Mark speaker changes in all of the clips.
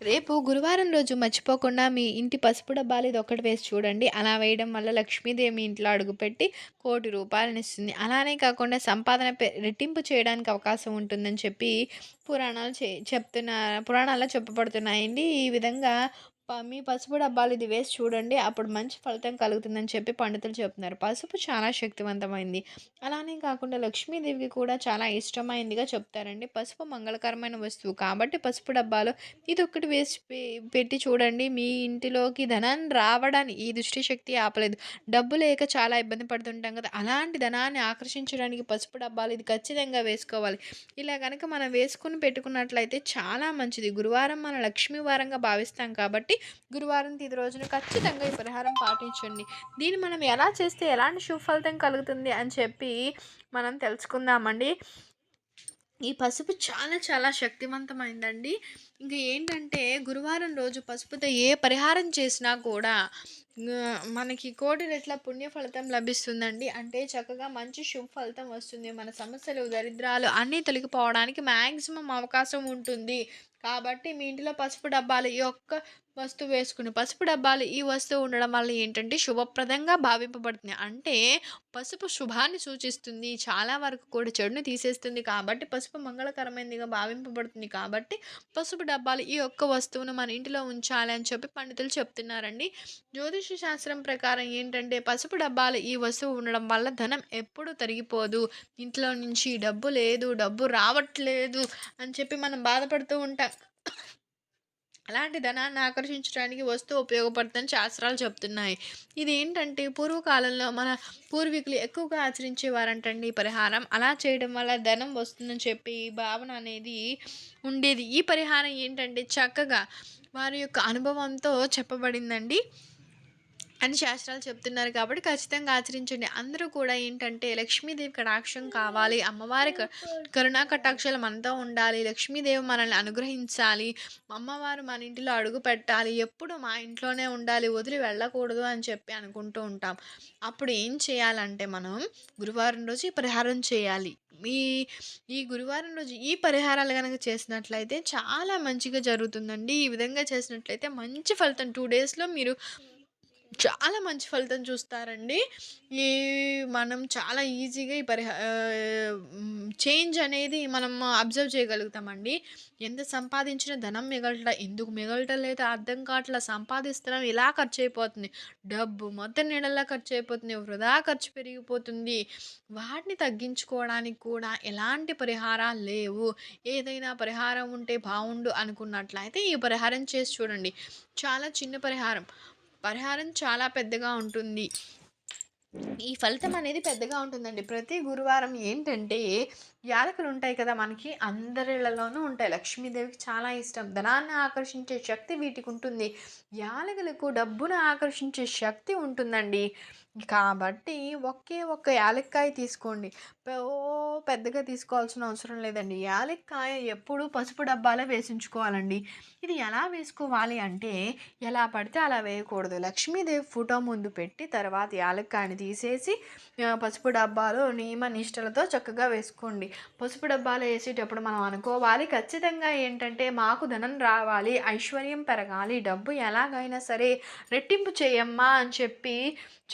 Speaker 1: రేపు గురువారం రోజు మర్చిపోకుండా మీ ఇంటి పసుపు డబ్బాలు ఇది ఒక్కటి వేసి చూడండి. అలా వేయడం వల్ల లక్ష్మీదేవి మీ ఇంట్లో అడుగుపెట్టి కోటి రూపాయలను ఇస్తుంది. అలానే కాకుండా సంపాదన రెట్టింపు చేయడానికి అవకాశం ఉంటుందని చెప్పి పురాణాలు చే చెప్తున్న పురాణాల్లో చెప్పబడుతున్నాయండి. ఈ విధంగా మీ పసుపు డబ్బాలు ఇది వేసి చూడండి అప్పుడు మంచి ఫలితం కలుగుతుందని చెప్పి పండితులు చెప్తున్నారు. పసుపు చాలా శక్తివంతమైంది. అలానే కాకుండా లక్ష్మీదేవికి కూడా చాలా ఇష్టమైందిగా చెప్తారండి. పసుపు మంగళకరమైన వస్తువు కాబట్టి పసుపు డబ్బాలు ఇది ఒక్కటి వేసి పె- పెట్టి చూడండి. మీ ఇంటిలోకి ధనాన్ని రావడానికి ఈ దృష్టి శక్తి ఆపలేదు. డబ్బు లేక చాలా ఇబ్బంది పడుతుంటాం కదా. అలాంటి ధనాన్ని ఆకర్షించడానికి పసుపు డబ్బాలు ఇది ఖచ్చితంగా వేసుకోవాలి. ఇలా కనుక మనం వేసుకుని పెట్టుకున్నట్లయితే చాలా మంచిది. గురువారం మన లక్ష్మీ వారంగా భావిస్తాం కాబట్టి గురువారం తిది రోజున ఖచ్చితంగా ఈ పరిహారం పాటించండి. దీన్ని మనం ఎలా చేస్తే ఎలాంటి సుఫలితం కలుగుతుంది అని చెప్పి మనం తెలుసుకుందామండి. ఈ పసుపు చాలా చాలా శక్తివంతమైందండి. ఇంకా ఏంటంటే గురువారం రోజు పసుపుతో ఏ పరిహారం చేసినా కూడా మనకి కోటి రెట్ల పుణ్య ఫలితం లభిస్తుందండి. అంటే చక్కగా మంచి శుభ ఫలితం వస్తుంది. మన సమస్యలు దరిద్రాలు అన్నీ తొలగిపోవడానికి మ్యాక్సిమం అవకాశం ఉంటుంది. కాబట్టి మీ ఇంటిలో పసుపు డబ్బాలు ఈ ఒక్క వస్తువు వేసుకుని పసుపు డబ్బాలు ఈ వస్తువు ఉండడం వల్ల ఏంటంటే శుభప్రదంగా భావింపబడుతుంది. అంటే పసుపు శుభాన్ని సూచిస్తుంది. చాలా వరకు కూడా చెడుని తీసేస్తుంది. కాబట్టి పసుపు మంగళకరమైనదిగా భావింపబడుతుంది. కాబట్టి పసుపు డబ్బాలు ఈ ఒక్క వస్తువును మన ఇంటిలో ఉంచాలి అని చెప్పి పండితులు చెప్తున్నారండి. జ్యోతిష శాస్త్రం ప్రకారం ఏంటంటే పసుపు డబ్బాలు ఈ వస్తువు ఉండడం వల్ల ధనం ఎప్పుడూ తరిగిపోదు. ఇంట్లో నుంచి డబ్బు లేదు డబ్బు రావట్లేదు అని చెప్పి మనం బాధపడుతూ ఉంటాం. అలాంటి ధనాన్ని ఆకర్షించడానికి వస్తువు ఉపయోగపడుతుందని శాస్త్రాలు చెప్తున్నాయి. ఇది ఏంటంటే పూర్వకాలంలో మన పూర్వీకులు ఎక్కువగా ఆచరించేవారంటండి ఈ పరిహారం. అలా చేయడం వల్ల ధనం వస్తుందని చెప్పి ఈ భావన అనేది ఉండేది. ఈ పరిహారం ఏంటంటే చక్కగా వారి యొక్క అనుభవంతో చెప్పబడిందండి. అని శాస్త్రాలు చెప్తున్నారు కాబట్టి ఖచ్చితంగా ఆచరించండి. అందరూ కూడా ఏంటంటే లక్ష్మీదేవి కటాక్షం కావాలి. అమ్మవారి కరుణా కటాక్షాలు మనతో ఉండాలి. లక్ష్మీదేవి మనల్ని అనుగ్రహించాలి. అమ్మవారు మన ఇంటిలో అడుగు పెట్టాలి. ఎప్పుడు మా ఇంట్లోనే ఉండాలి. వదిలి వెళ్ళకూడదు అని చెప్పి అనుకుంటూ ఉంటాం. అప్పుడు ఏం చేయాలంటే మనం గురువారం రోజు ఈ పరిహారం చేయాలి. మీ ఈ గురువారం రోజు ఈ పరిహారాలు కనుక చేసినట్లయితే చాలా మంచిగా జరుగుతుందండి. ఈ విధంగా చేసినట్లయితే మంచి ఫలితం. టూ డేస్లో మీరు చాలా మంచి ఫలితం చూస్తారండి. ఈ మనం చాలా ఈజీగా ఈ పరిహా చేంజ్ అనేది మనం అబ్జర్వ్ చేయగలుగుతామండి. ఎంత సంపాదించిన ధనం మిగలట ఎందుకు మిగలటం లేదా అర్థం కావట్లా సంపాదిస్తున్నాం ఇలా ఖర్చు అయిపోతుంది డబ్బు మొత్తం నీడల్లా ఖర్చు అయిపోతుంది వృధా ఖర్చు పెరిగిపోతుంది. వాటిని తగ్గించుకోవడానికి కూడా ఎలాంటి పరిహారాలు లేవు. ఏదైనా పరిహారం ఉంటే బాగుండు అనుకున్నట్లయితే ఈ పరిహారం చేసి చూడండి. చాలా చిన్న పరిహారం. పరిహారం చాలా పెద్దగా ఉంటుంది. ఈ ఫలితం అనేది పెద్దగా ఉంటుందండి. ప్రతి గురువారం ఏంటంటే యాలకులు ఉంటాయి కదా మనకి అందరిలలోనూ ఉంటాయి. లక్ష్మీదేవికి చాలా ఇష్టం. ధనాన్ని ఆకర్షించే శక్తి వీటికి ఉంటుంది. యాలకులకు డబ్బును ఆకర్షించే శక్తి ఉంటుందండి. కాబట్టి ఒకే ఒక్క యాలక్కాయ తీసుకోండి. పెద్దగా తీసుకోవాల్సిన అవసరం లేదండి. యాలక్కాయ ఎప్పుడు పసుపు డబ్బాలో వేసించుకోవాలండి. ఇది ఎలా వేసుకోవాలి అంటే ఎలా పడితే అలా వేయకూడదు. లక్ష్మీదేవి ఫోటో ముందు పెట్టి తర్వాత యాలక్కాయని తీసేసి పసుపు డబ్బాలో నియమ నిష్టలతో చక్కగా వేసుకోండి. పసుపు డబ్బాలో వేసేటప్పుడు మనం అనుకోవాలి ఖచ్చితంగా ఏంటంటే మాకు ధనం రావాలి ఐశ్వర్యం పెరగాలి డబ్బు ఎలాగైనా సరే రెట్టింపు చేయమ్మా అని చెప్పి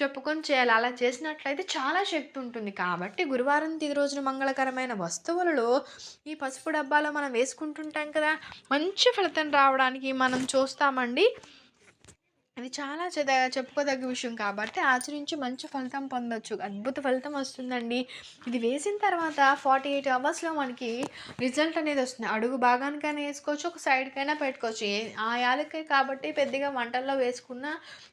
Speaker 1: చెప్పుకొని చేయాలి. అలా చేసినట్లయితే చాలా శక్తి ఉంటుంది. కాబట్టి గురువారం తిది రోజున మంగళకరమైన వస్తువులలో ఈ పసుపు డబ్బాలో మనం వేసుకుంటుంటాం కదా మంచి ఫలితం రావడానికి మనం చూస్తామండి. ఇది చాలా చెద చెప్పుకోదగ్గ విషయం కాబట్టి ఆచరించి మంచి ఫలితం పొందొచ్చు. అద్భుత ఫలితం వస్తుందండి. ఇది వేసిన తర్వాత ఫార్టీ ఎయిట్ అవర్స్లో మనకి రిజల్ట్ అనేది వస్తుంది. అడుగు భాగానికైనా వేసుకోవచ్చు ఒక సైడ్కైనా పెట్టుకోవచ్చు. ఆ యాలక్కాయ కాబట్టి పెద్దగా వంటల్లో వేసుకున్న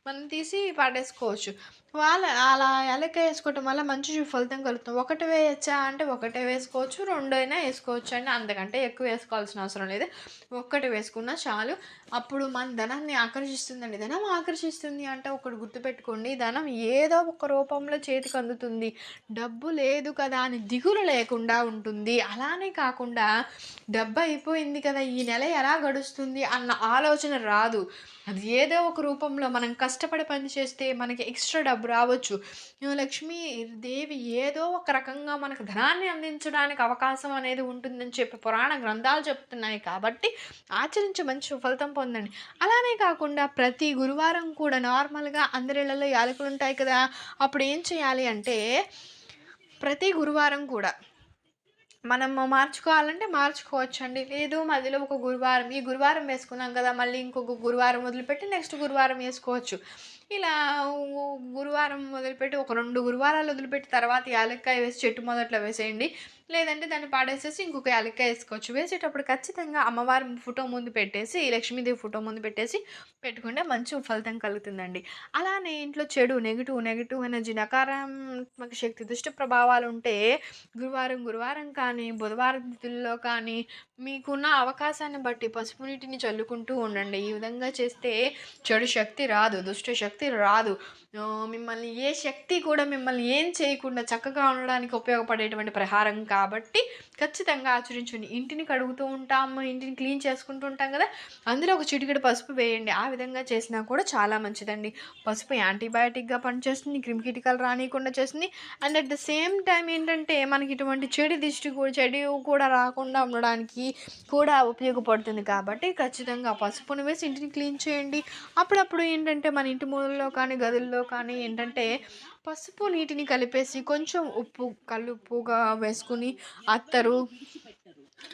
Speaker 1: మనం తీసి పడేసుకోవచ్చు. వాళ్ళ అలా ఎలక వేసుకోవటం వల్ల మంచి ఫలితం కలుగుతుంది. ఒకటి వేయచ్చా అంటే ఒకటే వేసుకోవచ్చు రెండు అయినా వేసుకోవచ్చు అండి. అంతకంటే ఎక్కువ వేసుకోవాల్సిన అవసరం లేదు. ఒక్కటి వేసుకున్నా చాలు. అప్పుడు మన ధనాన్ని ఆకర్షిస్తుందండి. ధనం ఆకర్షిస్తుంది అంటే ఒకటి గుర్తుపెట్టుకోండి. ధనం ఏదో ఒక రూపంలో చేతికి అందుతుంది. డబ్బు లేదు కదా అని దిగులు లేకుండా ఉంటుంది. అలానే కాకుండా డబ్బు అయిపోయింది కదా ఈ నెల ఎలా గడుస్తుంది అన్న ఆలోచన రాదు. అది ఏదో ఒక రూపంలో మనం కష్టపడి పని చేస్తే మనకి ఎక్స్ట్రా డబ్బు డబ్బు రావచ్చు. లక్ష్మీ దేవి ఏదో ఒక రకంగా మనకు ధనాన్ని అందించడానికి అవకాశం అనేది ఉంటుందని చెప్పి పురాణ గ్రంథాలు చెప్తున్నాయి కాబట్టి ఆచరించి మంచి ఫలితం పొందండి. అలానే కాకుండా ప్రతి గురువారం కూడా నార్మల్గా అందరిళ్ళలో యాలకులు ఉంటాయి కదా అప్పుడు ఏం చేయాలి అంటే ప్రతి గురువారం కూడా మనం మార్చుకోవాలంటే మార్చుకోవచ్చండి. లేదు మధ్యలో ఒక గురువారం ఈ గురువారం వేసుకున్నాం కదా మళ్ళీ ఇంకొక గురువారం వదిలిపెట్టి నెక్స్ట్ గురువారం వేసుకోవచ్చు. ఇలా గురువారం మొదలుపెట్టి ఒక రెండు గురువారాలు వదిలిపెట్టి తర్వాత యాలక్కాయ వేసి చెట్టు మొదట్లో వేసేయండి. లేదంటే దాన్ని పాడేసేసి ఇంకొక ఎలక్క వేసుకోవచ్చు. వేసేటప్పుడు ఖచ్చితంగా అమ్మవారి ఫోటో ముందు పెట్టేసి లక్ష్మీదేవి ఫోటో ముందు పెట్టేసి పెట్టుకుంటే మంచి ఫలితం కలుగుతుందండి. అలానే ఇంట్లో చెడు నెగిటివ్ నెగిటివ్ ఎనర్జీ నకారాత్మక శక్తి దుష్ట ప్రభావాలు ఉంటే గురువారం గురువారం కానీ బుధవారం తిథుల్లో కానీ మీకున్న అవకాశాన్ని బట్టి పసుపు నీటిని చల్లుకుంటూ ఉండండి. ఈ విధంగా చేస్తే చెడు శక్తి రాదు దుష్ట శక్తి రాదు. మిమ్మల్ని ఏ శక్తి కూడా మిమ్మల్ని ఏం చేయకుండా చక్కగా ఉండడానికి ఉపయోగపడేటువంటి పరిహారం కాబట్టి ఖచ్చితంగా ఆచరించండి. ఇంటిని కడుగుతూ ఉంటాము ఇంటిని క్లీన్ చేసుకుంటూ ఉంటాం కదా అందులో ఒక చిటికెడు పసుపు వేయండి. ఆ విధంగా చేసినా కూడా చాలా మంచిదండి. పసుపు యాంటీబయాటిక్గా పనిచేస్తుంది క్రిమికీటకాలు రానియకుండా చేస్తుంది. And at the same time ఏంటంటే మనకి ఇటువంటి చెడు దిష్టి కూడా చెడు కూడా రాకుండా ఉండడానికి కూడా ఉపయోగపడుతుంది కాబట్టి ఖచ్చితంగా పసుపును వేసి ఇంటిని క్లీన్ చేయండి. అప్పుడప్పుడు ఏంటంటే మన ఇంటి మూలలో కానీ గదుల్లో కానీ ఏంటంటే పసుపు నీటిని కలిపేసి కొంచెం ఉప్పు కలుపుగా వేసుకుని అత్తరు.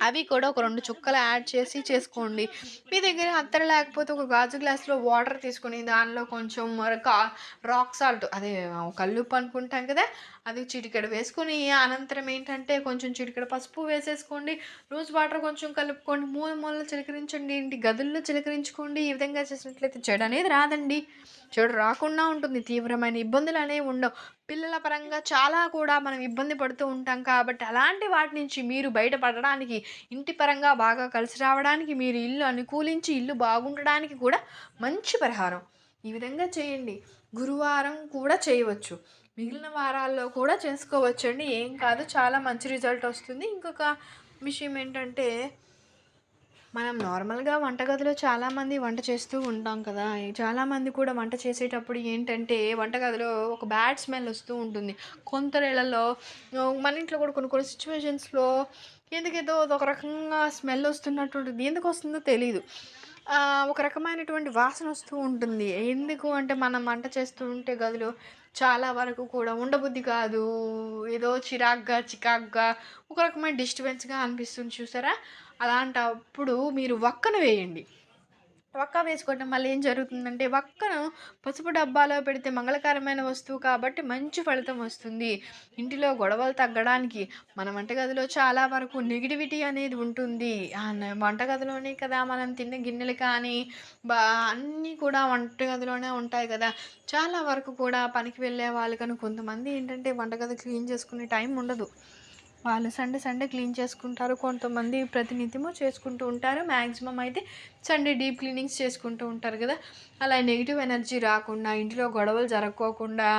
Speaker 1: అవి కూడా ఒక రెండు చుక్కలు యాడ్ చేసి చేసుకోండి. మీ దగ్గర అత్తర లేకపోతే ఒక గాజు గ్లాస్లో వాటర్ తీసుకుని దానిలో కొంచెం రాక్ సాల్ట్ అదే కల్లుప్పు అనుకుంటాం కదా అది చిటికెడు వేసుకొని అనంతరం ఏంటంటే కొంచెం చిటికెడు పసుపు వేసేసుకోండి. రోజు వాటర్ కొంచెం కలుపుకోండి. మూల మూలలో చిలకరించండి. ఇంటి గదుల్లో చిలకరించుకోండి. ఈ విధంగా చేసినట్లయితే చెడు అనేది రాదండి. చెడు రాకుండా ఉంటుంది. తీవ్రమైన ఇబ్బందులు అనేవి ఉండవు. పిల్లల పరంగా చాలా కూడా మనం ఇబ్బంది పడుతూ ఉంటాం కాబట్టి అలాంటి వాటి నుంచి మీరు బయటపడడానికి ఇంటి పరంగా బాగా కలిసి రావడానికి మీరు ఇల్లు అనుకూలించి ఇల్లు బాగుండడానికి కూడా మంచి పరిహారం. ఈ విధంగా చేయండి. గురువారం కూడా చేయవచ్చు. మిగిలిన వారాల్లో కూడా చేసుకోవచ్చండి. ఏం కాదు చాలా మంచి రిజల్ట్ వస్తుంది. ఇంకొక విషయం ఏంటంటే మనం నార్మల్గా వంటగదిలో చాలామంది వంట చేస్తూ ఉంటాం కదా. చాలామంది కూడా వంట చేసేటప్పుడు ఏంటంటే వంటగదిలో ఒక బ్యాడ్ స్మెల్ వస్తూ ఉంటుంది. కొందరిళ్ళలో మన ఇంట్లో కూడా కొన్ని కొన్ని సిచ్యువేషన్స్లో ఎందుకేదో ఒక రకంగా స్మెల్ వస్తున్నట్టు ఉంటుంది. ఎందుకు వస్తుందో తెలియదు ఒక రకమైనటువంటి వాసన వస్తూ ఉంటుంది. ఎందుకు అంటే మనం వంట చేస్తూ ఉంటే గదిలో చాలా వరకు కూడా ఉండబుద్ధి కాదు. ఏదో చిరాగ్గా చికాగ్గా ఒక రకమైన డిస్టర్బెన్స్గా అనిపిస్తుంది. చూసారా? అలాంటప్పుడు మీరు వక్కను వేయండి. వక్క వేసుకోవటం వల్ల ఏం జరుగుతుందంటే వక్కను పసుపు డబ్బాలో పెడితే మంగళకరమైన వస్తువు కాబట్టి మంచి ఫలితం వస్తుంది. ఇంటిలో గొడవలు తగ్గడానికి మన వంటగదిలో చాలా వరకు నెగిటివిటీ అనేది ఉంటుంది. వంటగదిలోనే కదా మనం తిన్న గిన్నెలు కానీ బా అన్నీ కూడా వంటగదిలోనే ఉంటాయి కదా. చాలా వరకు కూడా పనికి వెళ్ళే వాళ్ళు కానీ కొంతమంది ఏంటంటే వంటగది క్లీన్ చేసుకునే టైం ఉండదు. వాళ్ళు సండే సండే క్లీన్ చేసుకుంటారు. కొంతమంది ప్రతినిత్యము చేసుకుంటూ ఉంటారు. మ్యాక్సిమం అయితే సండే డీప్ క్లీనింగ్స్ చేసుకుంటూ ఉంటారు కదా. అలా నెగిటివ్ ఎనర్జీ రాకుండా ఇంట్లో గొడవలు జరగకోకుండా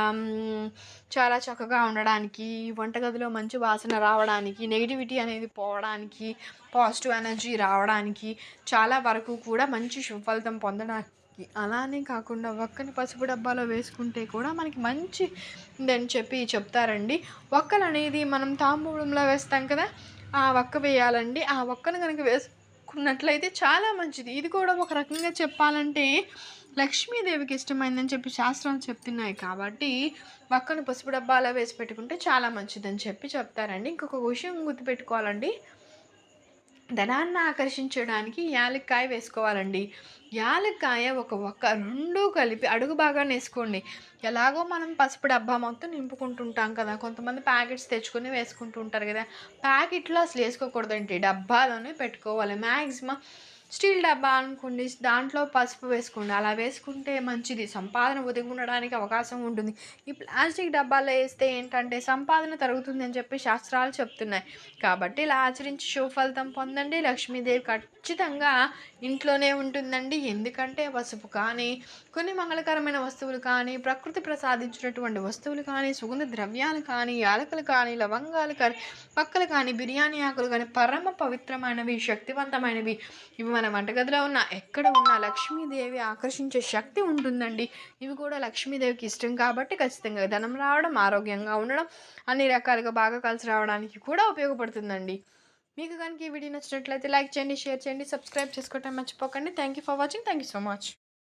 Speaker 1: చాలా చక్కగా ఉండడానికి వంటగదిలో మంచి వాసన రావడానికి నెగిటివిటీ అనేది పోవడానికి పాజిటివ్ ఎనర్జీ రావడానికి చాలా వరకు కూడా మంచి సుఫలితం పొందడానికి అలానే కాకుండా ఒక్కని పసుపు డబ్బాలో వేసుకుంటే కూడా మనకి మంచి అని చెప్పి చెప్తారండి. ఒక్కలు అనేది మనం తాంబూలంలో వేస్తాం కదా ఆ ఒక్క వేయాలండి. ఆ ఒక్కను కనుక వేసుకున్నట్లయితే చాలా మంచిది. ఇది కూడా ఒక రకంగా చెప్పాలంటే లక్ష్మీదేవికి ఇష్టమైందని చెప్పి శాస్త్రాలు చెప్తున్నాయి కాబట్టి ఒక్కను పసుపు డబ్బాలో వేసి పెట్టుకుంటే చాలా మంచిదని చెప్పి చెప్తారండి. ఇంకొక విషయం గుర్తుపెట్టుకోవాలండి. ధనాన్ని ఆకర్షించడానికి యాలక్కాయ వేసుకోవాలండి. యాలక్కాయ ఒక ఒక్క రెండు కలిపి అడుగు బాగా వేసుకోండి. ఎలాగో మనం పసుపు డబ్బా మొత్తం నింపుకుంటుంటాం కదా కొంతమంది ప్యాకెట్స్ తెచ్చుకొని వేసుకుంటూ ఉంటారు కదా ప్యాకెట్లో అసలు వేసుకోకూడదండి. డబ్బాలోనే పెట్టుకోవాలి. మ్యాక్సిమం స్టీల్ డబ్బా అనుకోండి దాంట్లో పసుపు వేసుకోండి. అలా వేసుకుంటే మంచిది. సంపాదన ఒదిగి ఉండడానికి అవకాశం ఉంటుంది. ఈ ప్లాస్టిక్ డబ్బాలో వేస్తే ఏంటంటే సంపాదన తరుగుతుంది అని చెప్పి శాస్త్రాలు చెప్తున్నాయి. కాబట్టి ఇలా ఆచరించి శుభఫలితం పొందండి. లక్ష్మీదేవి ఖచ్చితంగా ఇంట్లోనే ఉంటుందండి. ఎందుకంటే పసుపు కానీ కొన్ని మంగళకరమైన వస్తువులు కానీ ప్రకృతి ప్రసాదించినటువంటి వస్తువులు కానీ సుగంధ ద్రవ్యాలు కానీ యాలకులు కానీ లవంగాలు కానీ పక్కలు కానీ బిర్యానీ ఆకులు కానీ పరమ పవిత్రమైనవి శక్తివంతమైనవి ఇవి మన వంటగదిలో ఉన్న ఎక్కడ ఉన్న లక్ష్మీదేవి ఆకర్షించే శక్తి ఉంటుందండి. ఇవి కూడా లక్ష్మీదేవికి ఇష్టం కాబట్టి ఖచ్చితంగా ధనం రావడం ఆరోగ్యంగా ఉండడం అన్ని రకాలుగా బాగా కలిసి రావడానికి కూడా ఉపయోగపడుతుందండి. మీకు కనుక ఈ వీడియో నచ్చినట్లయితే లైక్ చేయండి షేర్ చేయండి సబ్స్క్రైబ్ చేసుకోవటం మర్చిపోకండి. Thank you for watching thank you so much